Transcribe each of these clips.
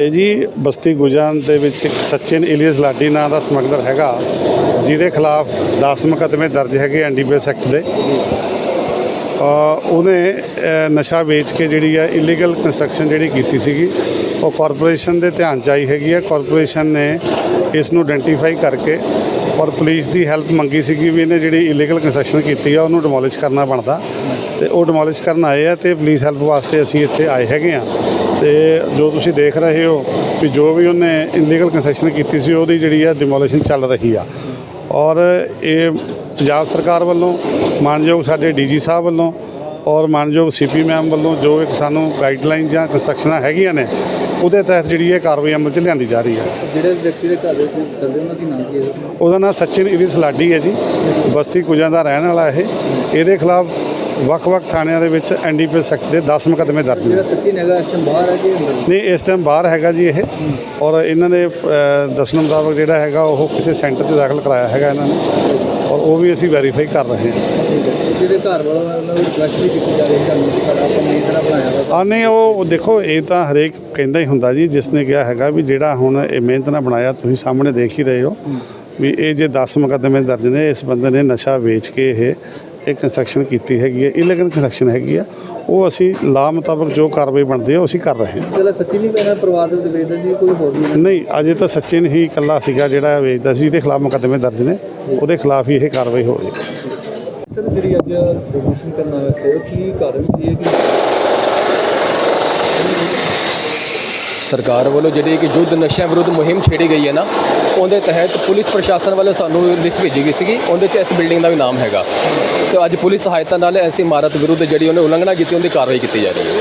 ਇਹ ਜੀ ਬਸਤੀ ਗੁਜਾਨ ਦੇ ਵਿੱਚ ਇੱਕ ਸਚਿਨ ਇਲੀਅਸ ਲਾਡੀ ਨਾਂ ਦਾ ਸਮਗਲਰ ਹੈਗਾ, ਜਿਹਦੇ ਖਿਲਾਫ 10 ਮੁਕੱਦਮੇ ਦਰਜ ਹੈਗੇ ਐਨਡੀਪੀਐਸ ਐਕਟ ਦੇ। ਉਹਨੇ ਨਸ਼ਾ ਵੇਚ ਕੇ ਜਿਹੜੀ ਆ ਇਲੀਗਲ ਕੰਸਟਰਕਸ਼ਨ ਜਿਹੜੀ ਕੀਤੀ ਸੀਗੀ, ਉਹ ਕਾਰਪੋਰੇਸ਼ਨ ਦੇ ਧਿਆਨ ਚ ਆਈ ਹੈਗੀ ਆ। ਕਾਰਪੋਰੇਸ਼ਨ ਨੇ ਇਸ ਨੂੰ ਆਇਡੈਂਟੀਫਾਈ ਕਰਕੇ ਔਰ ਪੁਲਿਸ ਦੀ ਹੈਲਪ ਮੰਗੀ ਸੀਗੀ ਵੀ ਇਹਨੇ ਜਿਹੜੀ ਇਲੀਗਲ ਕੰਸਟਰਕਸ਼ਨ ਕੀਤੀ ਆ, ਉਹਨੂੰ ਡਿਮੋਲਿਸ਼ ਕਰਨਾ ਬਣਦਾ। ਤੇ ਉਹ ਡਿਮੋਲਿਸ਼ ਕਰਨ ਆਏ ਆ ਤੇ ਪੁਲਿਸ ਹੈਲਪ ਵਾਸਤੇ ਅਸੀਂ ਇੱਥੇ ਆਏ ਹੈਗੇ ਆ। ਤੇ ਜੋ ਤੁਸੀਂ ਦੇਖ ਰਹੇ ਹੋ ਵੀ ਜੋ ਵੀ ਉਹਨੇ ਇਲੀਗਲ ਕੰਸਟਰਕਸ਼ਨ ਕੀਤੀ ਸੀ ਉਹਦੀ ਜਿਹੜੀ ਆ ਡਿਮੋਲੀਸ਼ਨ ਚੱਲ ਰਹੀ ਆ। ਔਰ ਇਹ ਪੰਜਾਬ ਸਰਕਾਰ ਵੱਲੋਂ ਮਾਨਯੋਗ ਸਾਡੇ ਡੀਜੀ ਸਾਹਿਬ ਵੱਲੋਂ ਔਰ ਮਾਨਯੋਗ ਸੀਪੀ ਮੈਮ ਵੱਲੋਂ ਜੋ ਇੱਕ ਸਾਨੂੰ ਗਾਈਡਲਾਈਨ ਜਾਂ ਕੰਸਟਰਕਸ਼ਨਾਂ ਹੈਗੀਆਂ ਨੇ ਉਹਦੇ ਤਹਿਤ ਜਿਹੜੀ ਇਹ ਕਾਰਵਾਈ ਅਮਲ 'ਚ ਲਿਆਂਦੀ ਜਾ ਰਹੀ ਹੈ ਜਿਹੜੇ ਵਿਅਕਤੀ ਦੇ ਘਰ ਦੇ ਚੱਲਦੇ ਉਹਨਾਂ ਦੀ ਨਾਂ ਕੀ ਹੈ? ਉਹਦਾ ਨਾਮ ਸਚਿਨ ਇਰੀਸ ਲਾਡੀ ਹੈ ਜੀ। ਬਸਤੀ ਕੁਜਾਂ ਦਾ ਰਹਿਣ ਵਾਲਾ ਇਹ। ਇਹਦੇ ਖਿਲਾਫ ਵੱਖ-ਵੱਖ ਥਾਣਿਆਂ ਦੇ ਵਿੱਚ ਐਨਡੀਪੀਐਸ ਐਕਟ ਦੇ 10 ਮੁਕੱਦਮੇ ਦਰਜ ਨੇ। ਸੱਚੀ ਬਾਹਰ ਹੈ ਨਹੀਂ ਇਸ ਟਾਈਮ ਬਾਹਰ ਹੈਗਾ ਜੀ ਇਹ। ਔਰ ਇਹਨਾਂ ਦੇ ਅ, ਦੱਸਣ ਮੁਤਾਬਕ ਜਿਹੜਾ ਹੈਗਾ ਉਹ ਕਿਸੇ ਸੈਂਟਰ 'ਚ ਦਾਖਲ ਕਰਾਇਆ ਹੈਗਾ ਇਹਨਾਂ ਨੇ। ਔਰ ਉਹ ਵੀ ਅਸੀਂ ਵੈਰੀਫਾਈ ਕਰ ਰਹੇ ਹਾਂ। ਜਿਹਦੇ ਘਰ ਵਾਲਾ ਹੈ, ਉਹਨਾਂ ਦੀ ਰਿਕੁਐਸਟ ਵੀ ਕੀਤੀ ਜਾ ਰਹੀ ਹੈ ਸਾਨੂੰ ਕਿ ਸਾਡਾ ਆਪਾਂ ਨੀਂਦ ਨਾਲ ਬਣਾਇਆ ਵਾ ਆ ਨਹੀਂ ਉਹ ਉਹ ਦੇਖੋ ਇਹ ਤਾਂ ਹਰੇਕ ਕਹਿੰਦਾ ਹੀ ਹੁੰਦਾ ਜੀ ਜਿਸ ਨੇ ਕਿਹਾ ਹੈਗਾ ਵੀ ਜਿਹੜਾ ਹੁਣ ਇਹ ਮਿਹਨਤ ਨਾਲ ਬਣਾਇਆ ਤੁਸੀਂ ਸਾਹਮਣੇ ਦੇਖ ਹੀ ਰਹੇ ਹੋ ਵੀ ਇਹ ਜੇ 10 ਮੁਕੱਦਮੇ ਦਰਜ ਨੇ ਇਸ ਬੰਦੇ ਨੇ ਨਸ਼ਾ ਵੇਚ ਕੇ ਇਹ ਇਹ ਕੰਸਟਰਕਸ਼ਨ ਕੀਤੀ ਹੈਗੀ ਹੈ ਇਲੀਗਲ ਕੰਸਟਰਕਸ਼ਨ ਹੈਗੀ ਆ ਉਹ ਅਸੀਂ ਲਾ ਮੁਤਾਬਕ ਜੋ ਕਾਰਵਾਈ ਬਣਦੀ ਹੈ ਉਹ ਅਸੀਂ ਕਰ ਰਹੇ ਹਾਂ। ਜਿਹੜਾ ਸੱਚੀ ਨਹੀਂ ਕਹਿਣਾ ਪਰਿਵਾਰ ਦੇ ਵਿੱਚ ਵੇਚਦਾ ਸੀ ਕੋਈ ਹੋਰ ਵੀ ਹੈ? ਨਹੀਂ ਅਜੇ ਤਾਂ ਸਚਿਨ ਹੀ ਇਕੱਲਾ ਸੀਗਾ ਜਿਹੜਾ ਵੇਚਦਾ ਸੀ ਜਿਹਦੇ ਖਿਲਾਫ ਮੁਕੱਦਮੇ ਦਰਜ ਨੇ ਉਹਦੇ ਖਿਲਾਫ ਹੀ ਇਹ ਕਾਰਵਾਈ ਹੋ ਰਹੀ ਹੈ। ਸਰ ਜਿਹੜੀ ਅੱਜ ਪ੍ਰਮੋਸ਼ਨ ਕਰਨ ਵਾਸਤੇ ਉਹ ਕੀ ਕਾਰਨ ਕੀ ਹੈ ਕਿ ਸਰਕਾਰ ਵੱਲੋਂ ਜਿਹੜੀ ਕਿ ਯੁੱਧ ਨਸ਼ਿਆਂ ਵਿਰੁੱਧ ਮੁਹਿੰਮ ਛੇੜੀ ਗਈ ਹੈ ਨਾ ਉਹਦੇ ਤਹਿਤ ਪੁਲਿਸ ਪ੍ਰਸ਼ਾਸਨ ਵੱਲੋਂ ਸਾਨੂੰ ਲਿਸਟ ਭੇਜੀ ਗਈ ਸੀਗੀ। ਉਹਦੇ 'ਚ ਇਸ ਬਿਲਡਿੰਗ ਦਾ ਵੀ ਨਾਮ ਹੈਗਾ। ਤੇ ਅੱਜ ਪੁਲਿਸ ਸਹਾਇਤਾ ਨਾਲ ਐਸੀ ਇਮਾਰਤ ਵਿਰੁੱਧ ਜਿਹੜੀ ਉਹਨੇ ਉਲੰਘਣਾ ਕੀਤੀ ਉਹਦੀ ਕਾਰਵਾਈ ਕੀਤੀ ਜਾ ਰਹੀ ਹੈ।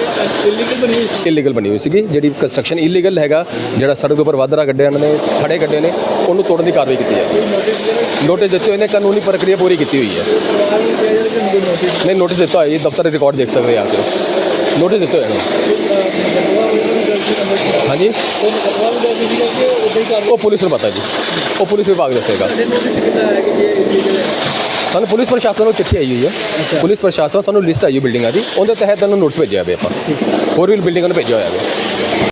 ਇਲੀਗਲ ਬਣੀ ਹੋਈ ਇਲੀਗਲ ਬਣੀ ਹੋਈ ਸੀਗੀ। ਜਿਹੜੀ ਕੰਸਟਰਕਸ਼ਨ ਇਲੀਗਲ ਹੈਗਾ ਜਿਹੜਾ ਸੜਕ ਉੱਪਰ ਵਾਧਰਾ ਗੱਡੇ ਇਹਨਾਂ ਨੇ ਖੜੇ ਗੱਡੇ ਨੇ ਉਹਨੂੰ ਤੋੜਨ ਦੀ ਕਾਰਵਾਈ ਕੀਤੀ ਜਾ ਰਹੀ ਹੈ। ਨੋਟਿਸ ਦਿੱਤੇ ਹੋਏ ਨੇ ਕਾਨੂੰਨੀ ਪ੍ਰਕਿਰਿਆ ਪੂਰੀ ਕੀਤੀ ਹੋਈ ਹੈ। ਨਹੀਂ ਨੋਟਿਸ ਦਿੱਤਾ ਹੋਇਆ ਜੀ ਦਫ਼ਤਰ ਰਿਕਾਰਡ ਦੇਖ ਸਕਦੇ ਆ ਕੇ। ਨੋਟਿਸ ਦਿੱਤੇ ਹੋਏ ਨੇ। ਹਾਂਜੀ? ਉਹ ਪੁਲਿਸ ਨੂੰ ਪਤਾ ਜੀ। ਉਹ ਪੁਲਿਸ ਵਿਭਾਗ ਦੱਸੇਗਾ। ਸਾਨੂੰ ਪੁਲਿਸ ਪ੍ਰਸ਼ਾਸਨ ਨੂੰ ਚਿੱਠੀ ਆਈ ਹੋਈ ਹੈ। ਪੁਲਿਸ ਪ੍ਰਸ਼ਾਸਨ ਸਾਨੂੰ ਲਿਸਟ ਆਈ ਹੈ ਬਿਲਡਿੰਗਾਂ ਦੀ। ਉਹਦੇ ਤਹਿਤ ਤੁਹਾਨੂੰ ਨੋਟਿਸ ਭੇਜਿਆ ਵੇ ਆਪਾਂ। ਹੋਰ ਵੀ ਬਿਲਡਿੰਗਾਂ ਨੂੰ ਭੇਜਿਆ ਹੋਇਆ ਵੇ।